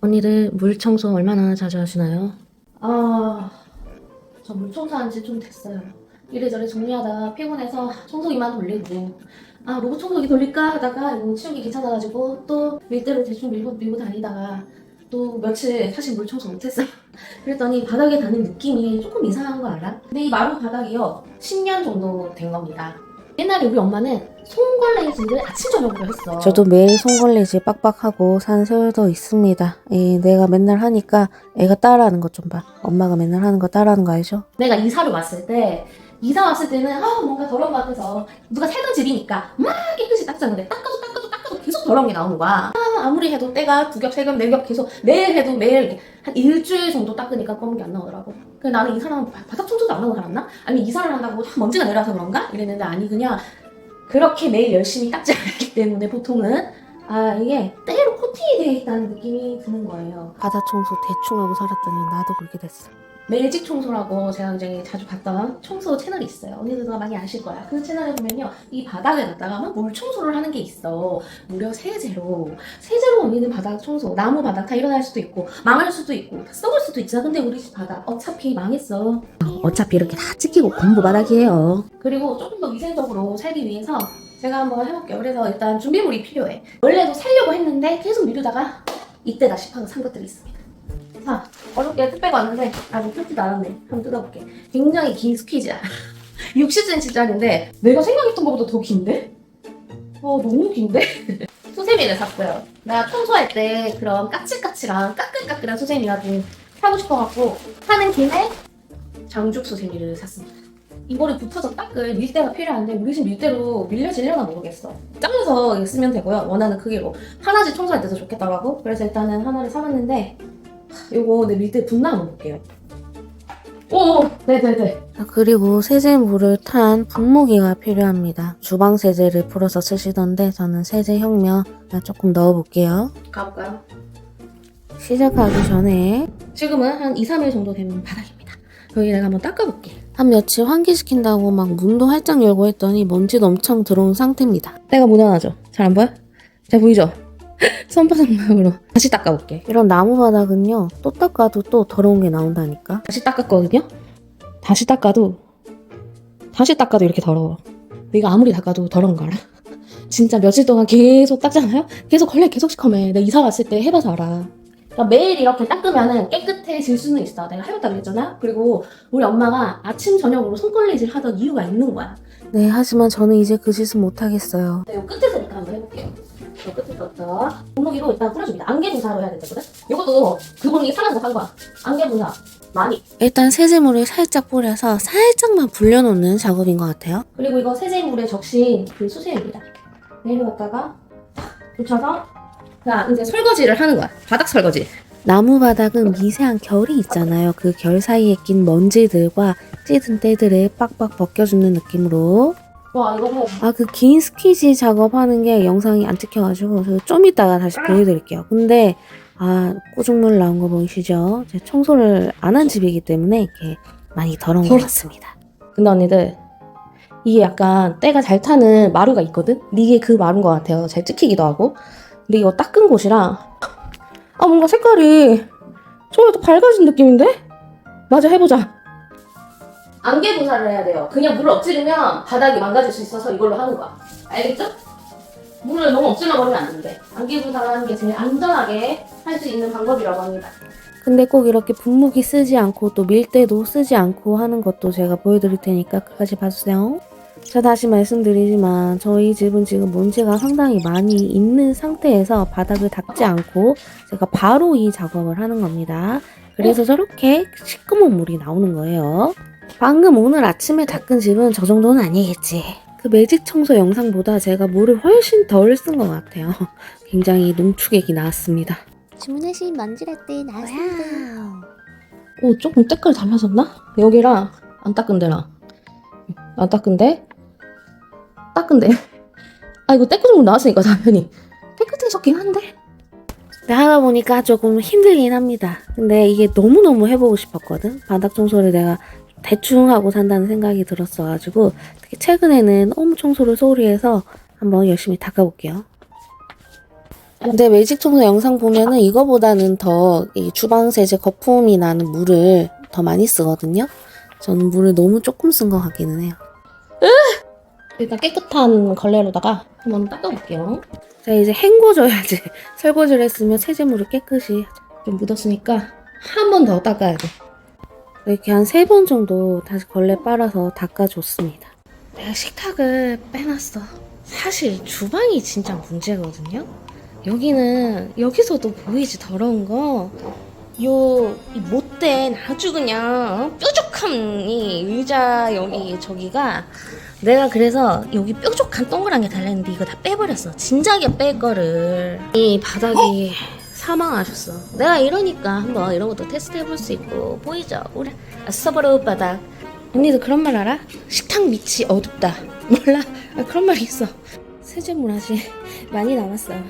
언니들 물 청소 얼마나 자주 하시나요? 아, 저 물 청소한 지 좀 됐어요. 이래저래 정리하다가 피곤해서 청소기만 돌리고 아 로봇 청소기 돌릴까 하다가 이거 치우기 귀찮아가지고 또 밀대로 대충 밀고 밀고 다니다가 또 며칠 사실 물 청소 못했어요. 그랬더니 바닥에 닿는 느낌이 조금 이상한 거 알아? 근데 이 마루 바닥이요 10년 정도 된 겁니다. 옛날에 우리 엄마는 손걸레질을 아침 저녁으로 했어. 저도 매일 손걸레질 빡빡하고 산 세월도 있습니다. 예, 내가 맨날 하니까 애가 따라하는 것 좀 봐. 엄마가 맨날 하는 거 따라하는 거 알죠? 내가 이사를 왔을 때 이사 왔을 때는 아 뭔가 더러운 것 같아서 누가 살던 집이니까 막 깨끗이 닦았는데 닦아도 닦아도 닦아도 계속 더러운 게 나오는 거야 아, 아무리 해도 때가 두 겹, 세 겹, 네 겹 계속 매일 해도 매일 한 일주일 정도 닦으니까 검은 게 안 나오더라고 그래서 나는 이 사람 바닥 청소도 안 하고 살았나? 아니면 이사를 한다고 다 먼지가 내려와서 그런가? 이랬는데 아니 그냥 그렇게 매일 열심히 닦지 않기 때문에 보통은 아 이게 때로 코팅이 되어 있다는 느낌이 드는 거예요 바다 청소 대충 하고 살았더니 나도 그렇게 됐어. 매직 청소라고 제가 굉장히 자주 봤던 청소 채널이 있어요. 언니들도 많이 아실 거야. 그 채널에 보면요. 이 바닥에 갖다가 막 물 청소를 하는 게 있어. 무려 세제로. 세제로 언니는 바닥 청소. 나무 바닥 다 일어날 수도 있고, 망할 수도 있고, 다 썩을 수도 있잖아. 근데 우리 집 바닥 어차피 망했어. 어차피 이렇게 다 찍히고 공부 바닥이에요. 그리고 조금 더 위생적으로 살기 위해서 제가 한번 해볼게요. 그래서 일단 준비물이 필요해. 원래도 살려고 했는데 계속 미루다가 이때다 싶어서 산 것들이 있습니다. 자, 어렵게 택배가 왔는데 아직 뜯지도 않았네. 한번 뜯어볼게. 굉장히 긴 스퀴즈야. 60cm짜리인데 내가 생각했던 것보다 더 긴데? 어, 너무 긴데? 수세미를 샀어요. 내가 청소할 때 그런 까칠까칠한 까끌까끌한 수세미가 좀 사고 싶어갖고 하는 김에 장죽 수세미를 샀습니다. 이거를 붙여서 닦을 밀대가 필요한데 우리 집 밀대로 밀려지려나 모르겠어. 잘라서 쓰면 되고요. 원하는 크기로. 하나씩 청소할 때도 좋겠다고 하고 그래서 일단은 하나를 사봤는데 하, 요거 내 밀대 분나 한번 볼게요. 오, 네네네. 자, 그리고 세제물을 탄 분무기가 필요합니다. 주방 세제를 풀어서 쓰시던데 저는 세제 혁명 조금 넣어볼게요. 가볼까요? 시작하기 전에 지금은 한 2, 3일 정도 된 바닥입니다. 여기 내가 한번 닦아볼게. 한 며칠 환기시킨다고 막 문도 활짝 열고 했더니 먼지도 엄청 들어온 상태입니다. 때가 묻어나죠? 잘 안 보여? 잘 보이죠? 손바닥 모양으로 다시 닦아볼게. 이런 나무 바닥은요 또 닦아도 또 더러운 게 나온다니까. 다시 닦았거든요? 다시 닦아도 다시 닦아도 이렇게 더러워. 내가 아무리 닦아도 더러운 거 알아? 진짜 며칠 동안 계속 닦잖아요? 계속 걸레 계속 시커매. 내가 이사 갔을 때 해봐서 알아. 그러니까 매일 이렇게 닦으면 깨끗해질 수는 있어. 내가 해봤다 그랬잖아? 그리고 우리 엄마가 아침, 저녁으로 손걸레질 하던 이유가 있는 거야. 네 하지만 저는 이제 그 짓은 못하겠어요. 네, 요 끝에서 일단 한번 해볼게요. 요 끝에서부터 분무기로 일단 뿌려줍니다. 안개 분사로 해야 되거든? 이것도 그 분무기 사라져서 한 거야. 안개 분사. 많이. 일단 세제물을 살짝 뿌려서 살짝만 불려놓는 작업인 것 같아요. 그리고 이거 세제물에 적신 그 수세입니다. 내려갔다가 붙여서 자 이제 설거지를 하는 거야. 바닥 설거지. 나무 바닥은 미세한 결이 있잖아요. 그 결 사이에 낀 먼지들과 찌든 때들을 빡빡 벗겨주는 느낌으로 와 이거 뭐 아 그 긴 스퀴지 작업하는 게 영상이 안 찍혀가지고 저 좀 이따가 다시 보여드릴게요. 근데 아 꼬죽물 나온 거 보이시죠? 제가 청소를 안 한 집이기 때문에 이렇게 많이 더러운 것 결이 같습니다. 근데 언니들 이게 약간 때가 잘 타는 마루가 있거든? 근데 이게 그 마루인 것 같아요. 잘 찍히기도 하고. 근데 이거 닦은 곳이랑 아 뭔가 색깔이 전혀 더 밝아진 느낌인데? 맞아 해보자. 안개 분사를 해야 돼요. 그냥 물을 엎지르면 바닥이 망가질 수 있어서 이걸로 하는 거야. 알겠죠? 물을 너무 엎질러 버리면 안 된대. 안개 분사를 하는 게 제일 안전하게 할 수 있는 방법이라고 합니다. 근데 꼭 이렇게 분무기 쓰지 않고 또 밀대도 쓰지 않고 하는 것도 제가 보여드릴 테니까 끝까지 봐주세요. 자 다시 말씀드리지만 저희 집은 지금 먼지가 상당히 많이 있는 상태에서 바닥을 닦지 않고 제가 바로 이 작업을 하는 겁니다. 그래서 저렇게 시꺼먼 물이 나오는 거예요. 방금 오늘 아침에 닦은 집은 저 정도는 아니겠지. 그 매직 청소 영상보다 제가 물을 훨씬 덜 쓴 것 같아요. 굉장히 농축액이 나왔습니다. 주문하신 먼지라떼 나왔습니다. 오, 조금 때깔 달라졌나? 여기랑 안 닦은 데랑 안 닦은 데 닦은 데. 아 이거 때꾸정물 나왔으니까 당연히 깨끗해졌긴 한데 근데 하다 보니까 조금 힘들긴 합니다. 근데 이게 너무너무 해보고 싶었거든. 바닥 청소를 내가 대충 하고 산다는 생각이 들었어가지고 특히 최근에는 너무 청소를 소홀히 해서 한번 열심히 닦아볼게요. 근데 매직 청소 영상 보면은 이거보다는 더 이 주방 세제 거품이 나는 물을 더 많이 쓰거든요. 저는 물을 너무 조금 쓴 것 같기는 해요. 일단 깨끗한 걸레로다가 한번 닦아볼게요. 자 이제 헹궈줘야지. 설거지를 했으면 세제물을 깨끗이 좀 묻었으니까 한 번 더 닦아야 돼. 이렇게 한 세 번 정도 다시 걸레 빨아서 닦아줬습니다. 내가 식탁을 빼놨어. 사실 주방이 진짜 문제거든요. 여기는 여기서도 보이지 더러운 거. 요이 못된 아주 그냥 뾰족한 이 의자 여기 저기가 내가 그래서 여기 뾰족한 동그란 게 달렸는데 이거 다 빼버렸어. 진작에 뺄 거를 이 바닥이 사망하셨어. 내가 이러니까 한번 이런 것도 테스트 해볼 수 있고 보이죠? 우리 아싸바로 바닥. 언니도 그런 말 알아? 식탁 밑이 어둡다. 몰라? 아, 그런 말이 있어. 세제물 아직 많이 남았어요.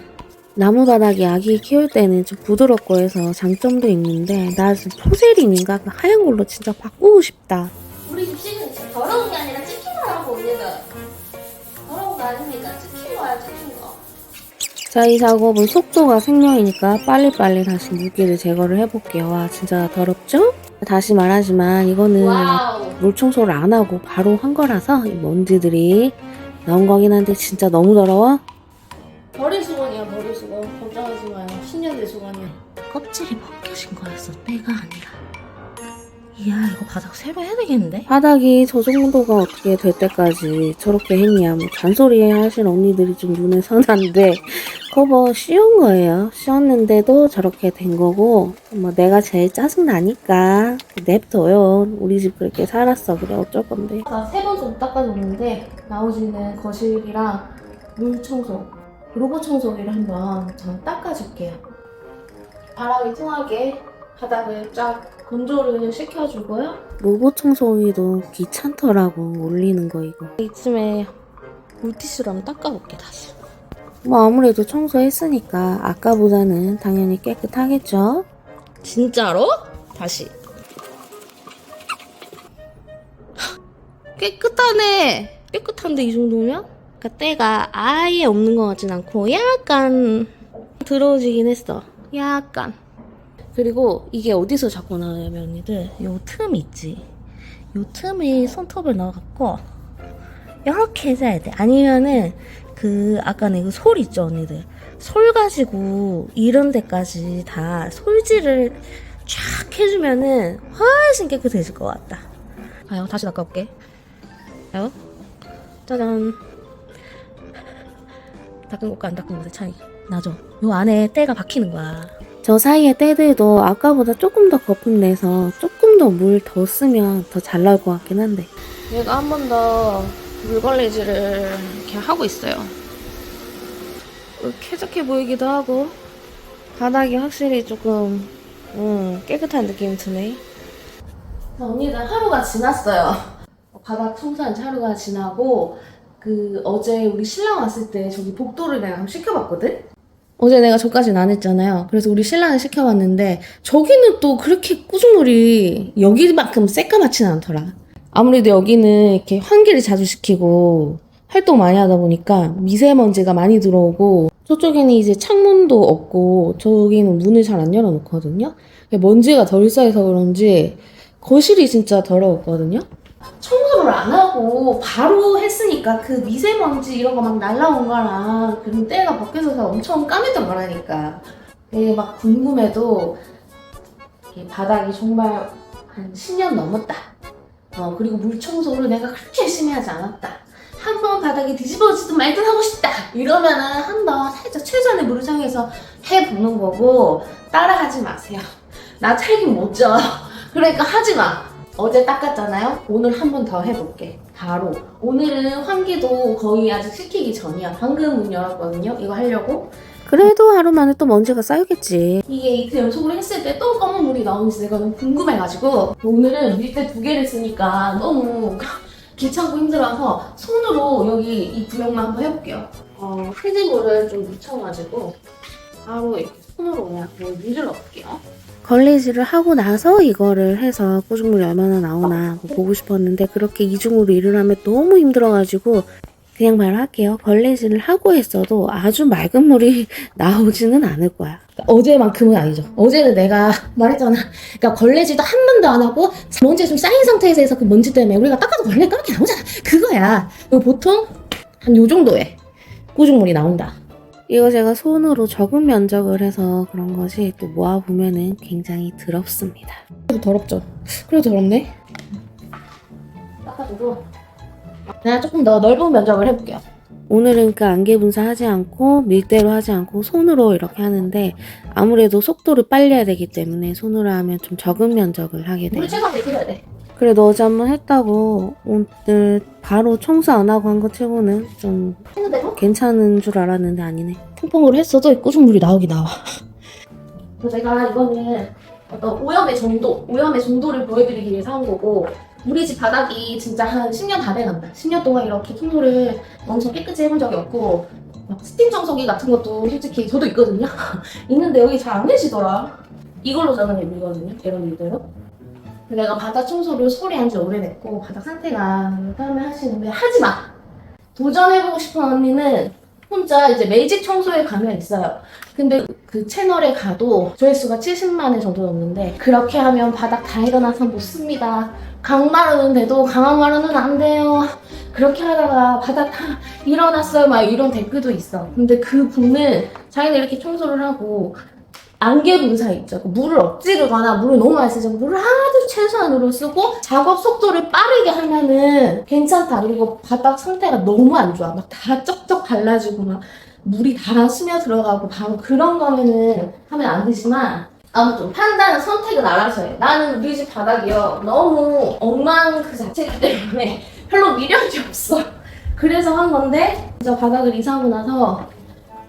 나무 바닥이 아기 키울 때는 좀 부드럽고 해서 장점도 있는데 나 지금 포세린인가 그 하얀 걸로 진짜 바꾸고 싶다. 우리 집 시그니처 더러운 게 아니라 찍힌 거라고 언니들. 자, 이 작업은 속도가 생명이니까 빨리빨리 다시 물기를 제거를 해볼게요. 와, 진짜 더럽죠? 다시 말하지만 이거는 와우. 물 청소를 안 하고 바로 한 거라서 이 먼지들이 나온 거긴 한데 진짜 너무 더러워. 버릴 수건이야 버릴 수건. 걱정하지 마요. 10년 된 수건이야. 껍질이 벗겨진 거였어 때가 아니라 이야 이거 바닥 새로 해야 되겠는데? 바닥이 저 정도가 어떻게 될 때까지 저렇게 했냐. 뭐 잔소리 하신 언니들이 좀 눈에 선한데 커버 씌운 거예요. 씌웠는데도 저렇게 된 거고 뭐 내가 제일 짜증 나니까 냅둬요. 우리 집 그렇게 살았어. 그래 어쩔 건데. 세번 정도 닦아줬는데 나머지는 거실이랑 물 청소, 로봇 청소기를 한번 전 닦아줄게요. 바람이 통하게 바닥을 쫙 건조를 시켜주고요. 로봇 청소기도 귀찮더라고 올리는 거 이거. 이쯤에 물티슈로 한번 닦아볼게 다시. 뭐 아무래도 청소했으니까 아까보다는 당연히 깨끗하겠죠. 진짜로? 다시. 깨끗하네. 깨끗한데 이 정도면? 그러니까 때가 아예 없는 것 같진 않고 약간 들어오지긴 했어. 약간. 그리고 이게 어디서 자꾸 나오냐면 언니들 요 틈 있지. 요 틈에 손톱을 넣어갖고 이렇게 해줘야 돼. 아니면은 그 아까 내그 솔 있죠 언니들. 솔 가지고 이런 데까지 다 솔질을 쫙 해주면은 훨씬 깨끗해질 것 같다. 아유 다시 닦아볼게. 아유 짜잔. 닦은 것과 안 닦은 것의 차이 나죠? 요 안에 때가 박히는 거야. 저 사이에 때들도 아까보다 조금 더 거품 내서 조금 더 물 더 쓰면 더 잘 나올 것 같긴 한데. 얘가 한 번 더 물걸레질을 이렇게 하고 있어요. 쾌적해 보이기도 하고 바닥이 확실히 조금 음, 깨끗한 느낌이 드네. 언니들 하루가 지났어요. 바닥 청소한 지 하루가 지나고 그 어제 우리 신랑 왔을 때 저기 복도를 내가 한번 시켜봤거든? 어제 내가 저까지는 안 했잖아요. 그래서 우리 신랑을 시켜봤는데 저기는 또 그렇게 꾸준물이 여기만큼 새까맣지는 않더라. 아무래도 여기는 이렇게 환기를 자주 시키고 활동 많이 하다 보니까 미세먼지가 많이 들어오고 저쪽에는 이제 창문도 없고 저기는 문을 잘 안 열어놓거든요. 먼지가 덜 쌓여서 그런지 거실이 진짜 더러웠거든요. 청소를 안 하고 바로 했으니까 그 미세먼지 이런 거 막 날라온 거랑 그리고 때가 벗겨져서 엄청 까맸던 거라니까. 이게 막 궁금해도 바닥이 정말 한 10년 넘었다. 어, 그리고 물 청소를 내가 그렇게 열심히 하지 않았다. 한 번 바닥이 뒤집어지든 말든 하고 싶다. 이러면은 한 번 살짝 최선의 물을 사용해서 해보는 거고 따라하지 마세요. 나 책임 못 져. 그러니까 하지 마. 어제 닦았잖아요. 오늘 한 번 더 해볼게. 바로. 오늘은 환기도 거의 아직 시키기 전이야. 방금 문 열었거든요. 이거 하려고. 그래도 하루 만에 또 먼지가 쌓이겠지. 이게 이틀 연속으로 했을 때 또 검은 물이 나오는지 내가 너무 궁금해가지고 오늘은 밀대 두 개를 쓰니까 너무 귀찮고 힘들어서 손으로 여기 이 구멍만 한번 해볼게요. 어, 휴지물을 좀 묻혀가지고 바로 이렇게 손으로 그냥 물을 넣을게요. 걸레질을 하고 나서 이거를 해서 꾸준물이 얼마나 나오나 뭐 보고 싶었는데 그렇게 이중으로 일을 하면 너무 힘들어가지고 그냥 말할게요. 걸레질을 하고 했어도 아주 맑은 물이 나오지는 않을 거야. 어제만큼은 아니죠. 어제는 내가 말했잖아. 그러니까 걸레질도 한 번도 안 하고 먼지가 좀 쌓인 상태에서 해서 그 먼지 때문에 우리가 닦아도 걸레 까맣게 나오잖아. 그거야. 보통 한 요 정도의 꾸중물이 나온다. 이거 제가 손으로 적은 면적을 해서 그런 것이 또 모아보면은 굉장히 더럽습니다. 그래도 더럽죠. 그래도 더럽네. 닦아주고 내가 조금 더 넓은 면적을 해볼게요. 오늘은 그 안개 분사하지 않고 밀대로 하지 않고 손으로 이렇게 하는데 아무래도 속도를 빨리 해야 되기 때문에 손으로 하면 좀 적은 면적을 하게 돼요. 최소한 내려야 돼. 그래도 어제 한 번 했다고 오늘 바로 청소 안 하고 한 거 치고는 좀 괜찮은 줄 알았는데 아니네. 퐁퐁으로 했어도 꾸중물이 나오긴 나와. 그래서 제가 이거는 어떤 오염의 정도, 오염의 정도를 보여드리기 위해서 한 거고 우리 집 바닥이 진짜 한 10년 다 돼간다. 10년 동안 이렇게 청소를 엄청 깨끗이 해본 적이 없고 막 스팀 청소기 같은 것도 솔직히 저도 있거든요. 있는데 여기 잘안 내시더라. 이걸로 저는 밀거든요. 이런 일대로. 내가 바닥 청소를 소리 한지 오래됐고 바닥 상태가 다음에 하시는데 하지 마. 도전해보고 싶은 언니는 혼자 이제 매직 청소에 가면 있어요. 근데 그 채널에 가도 조회수가 70만 회 정도 넘는데 그렇게 하면 바닥 다 일어나서 못 씁니다. 강마루는 돼도 강화마루는 안 돼요. 그렇게 하다가 바닥 다 일어났어요. 막 이런 댓글도 있어. 근데 그 분은 자기는 이렇게 청소를 하고 안개 분사 있죠. 물을 억지르거나 물을 너무 많이 쓰죠. 물을 아주 최소한으로 쓰고 작업 속도를 빠르게 하면은 괜찮다. 그리고 바닥 상태가 너무 안 좋아. 막 다 쩍쩍 갈라지고 막 물이 다 스며 들어가고 바로 그런 거면은 하면 안 되지만 아무튼 판단은 선택은 알아서 해. 나는 우리 집 바닥이요. 너무 엉망 그 자체이기 때문에 별로 미련이 없어. 그래서 한 건데 진짜 바닥을 이사하고 나서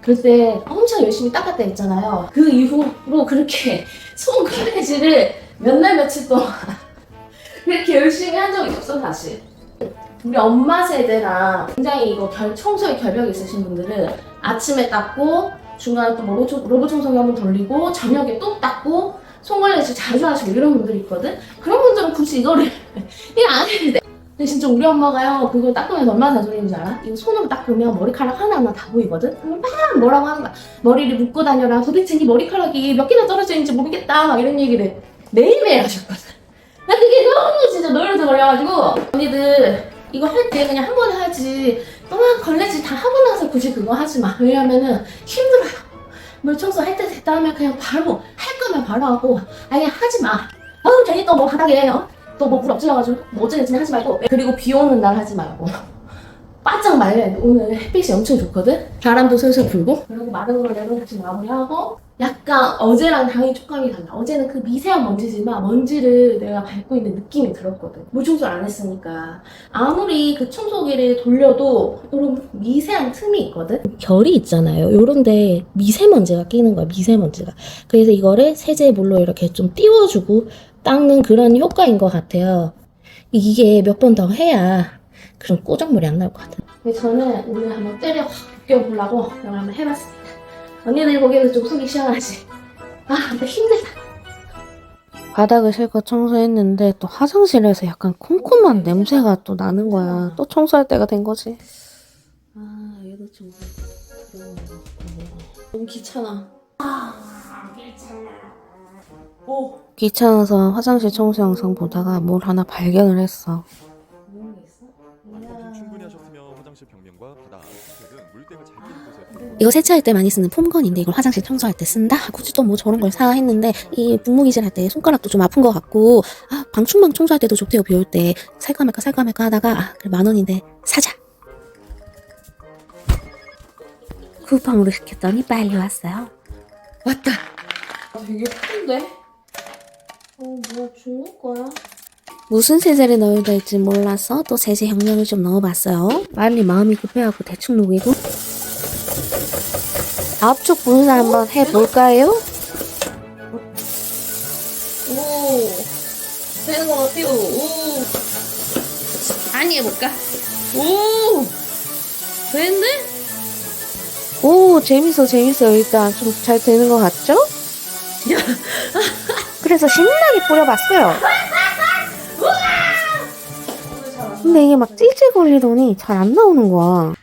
그때 엄청 열심히 닦았다 했잖아요. 그 이후로 그렇게 손 걸레질을 몇 날 며칠 동안 그렇게 열심히 한 적이 없어 사실. 우리 엄마 세대나 굉장히 이거 결, 청소에 결벽 있으신 분들은 아침에 닦고 중간에 또 로봇, 청- 로봇 청소기 한번 돌리고 저녁에 또 닦고 손걸레질 자주 하시고 이런 분들이 있거든? 그런 분들은 굳이 이거를 이거 안 해도 돼. 근데 진짜 우리 엄마가요 그거 닦으면 얼마나 잔소리인지 알아? 이거 손으로 닦으면 머리카락 하나하나 다 보이거든? 그러면 막 뭐라고 하는 거야. 머리를 묶고 다녀라. 도대체 이 머리카락이 몇 개나 떨어져 있는지 모르겠다. 막 이런 얘기를 매일매일 하셨거든. 나 그게 너무 진짜 노릇에 걸려가지고 언니들 이거 할 때 그냥 한 번에 하지. 또막 걸레질 다 하고 나서 굳이 그거 하지 마. 왜냐면은 힘들어요. 물 청소 할 때 됐다 하면 그냥 바로 할 거면 바로 하고 아예 하지 마. 어우 괜히 또 뭐 바닥에 어? 또뭐 물 엎질러가지고 뭐 어쩌겠지 하지 말고. 그리고 비 오는 날 하지 말고. 바짝 말려야 돼 오늘 햇빛이 엄청 좋거든? 바람도 슬슬 불고. 그리고 마른 걸레로 다시 마무리하고 약간 어제랑 당연히 촉감이 달라 어제는 그 미세한 먼지지만 먼지를 내가 밟고 있는 느낌이 들었거든 물 청소를 안 했으니까 아무리 그 청소기를 돌려도 이런 미세한 틈이 있거든 결이 있잖아요 요런데 미세먼지가 끼는 거야 미세먼지가 그래서 이거를 세제물로 이렇게 좀 띄워주고 닦는 그런 효과인 것 같아요. 이게 몇 번 더 해야 그런 꼬정물이 안 나올 것 같아요. 저는 오늘 한번 때려 확 벗겨보려고 이걸 한번 해봤습니다. 언니들 보기에는 좀 속이 시원하지? 아, 근데 힘들다. 바닥을 실컷 청소했는데 또 화장실에서 약간 쿰쿰한 냄새가 또 나는 거야. 또 청소할 때가 된 거지. 아, 얘도 좀 너무 귀찮아. 아, 오, 귀찮아서 화장실 청소 영상 보다가 뭘 하나 발견을 했어. 이거 세차할 때 많이 쓰는 폼건인데 이걸 화장실 청소할 때 쓴다? 굳이 또 뭐 저런 걸 사 했는데 이 분무기질 할 때 손가락도 좀 아픈 것 같고 아 방충망 청소할 때도 좋대요 비올 때 살까 말까 살까 말까 하다가 아 그래 만 원인데 사자 쿠팡으로 시켰더니 빨리 왔어요 왔다. 아, 되게 큰데? 어, 뭐야, 중국 거야? 무슨 세제를 넣어야 될지 몰라서 또 세제 형량을 좀 넣어봤어요 빨리 마음이 급해갖고 대충 녹이고 압축 분사 한번 해볼까요? 오, 되는 것 같아요. 오, 많이 해볼까? 오, 되는데? 오 재밌어 재밌어 일단 좀 잘 되는 것 같죠? 그래서 신나게 뿌려봤어요 근데 이게 막 찔찔 걸리더니 잘 안 나오는 거야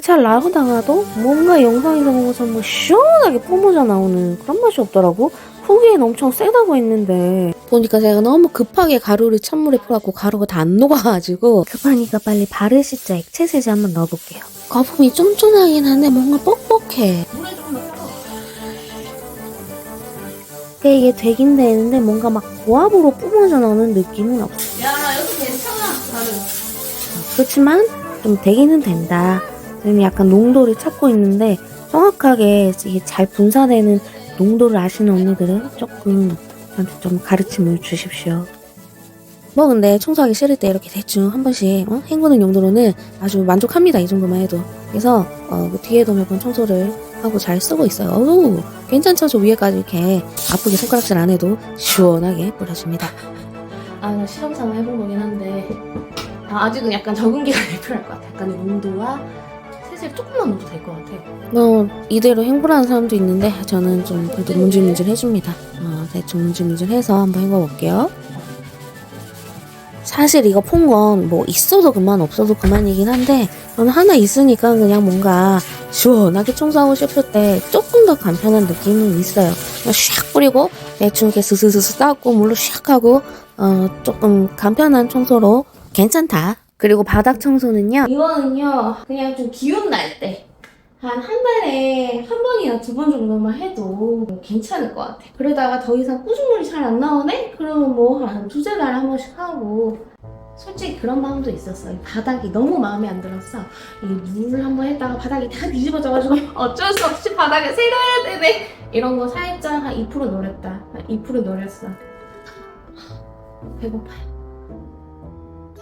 잘 나오다가도 뭔가 영상에서 본 것처럼 뭐 시원하게 뿜어져 나오는 그런 맛이 없더라고. 후기엔 엄청 세다고 했는데 보니까 제가 너무 급하게 가루를 찬물에 풀어갖고 가루가 다 안 녹아가지고 급하니까 빨리 바르시자 액체 세제 한번 넣어볼게요. 거품이 쫀쫀하긴 한데 뭔가 뻑뻑해. 근데 이게 되긴 되는데 뭔가 막 고압으로 뿜어져 나오는 느낌은 없어. 야, 여기 괜찮아. 나는. 그렇지만 좀 되기는 된다. 지금 약간 농도를 찾고 있는데 정확하게 이게 잘 분사되는 농도를 아시는 언니들은 조금 저한테 좀 가르침을 주십시오. 뭐 근데 청소하기 싫을 때 이렇게 대충 한 번씩 어? 헹구는 용도로는 아주 만족합니다. 이 정도만 해도. 그래서 어, 그 뒤에도 몇번 청소를 하고 잘 쓰고 있어요. 어우 괜찮죠? 저 위에까지 이렇게 아프게 손가락질 안 해도 시원하게 뿌려줍니다. 아, 나 실험 삼아 해본 거긴 한데 아, 아직은 약간 적응 기간이 필요할 것 같아. 약간의 농도와 세제를 조금만 넣어도 될 것 같아. 뭐 이대로 헹구라는 사람도 있는데 저는 좀 그래도 문질문질 해줍니다. 어, 대충 문질문질 해서 한번 헹궈볼게요. 사실 이거 폰 건 뭐 있어도 그만 없어도 그만이긴 한데 저는 하나 있으니까 그냥 뭔가 시원하게 청소하고 싶을 때 조금 더 간편한 느낌은 있어요. 그냥 샥 뿌리고 대충 이렇게 스스스스 닦고 물로 샥 하고 어, 조금 간편한 청소로 괜찮다. 그리고 바닥 청소는요. 이거는요, 그냥 좀 기운 날 때. 한 한 달에 한 번이나 두 번 정도만 해도 괜찮을 것 같아. 그러다가 더 이상 꾸준물이 잘 안 나오네? 그러면 뭐 한 두세 달에 한 번씩 하고. 솔직히 그런 마음도 있었어. 이 바닥이 너무 마음에 안 들었어. 이 물을 한번 했다가 바닥이 다 뒤집어져가지고 어쩔 수 없이 바닥에 새로 해야 되네. 이런 거 살짝 한 2% 노렸다. 한2% 노렸어. 배고파요.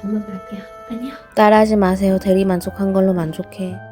잘게요. 안녕. 따라하지 마세요. 대리 만족한 걸로 만족해.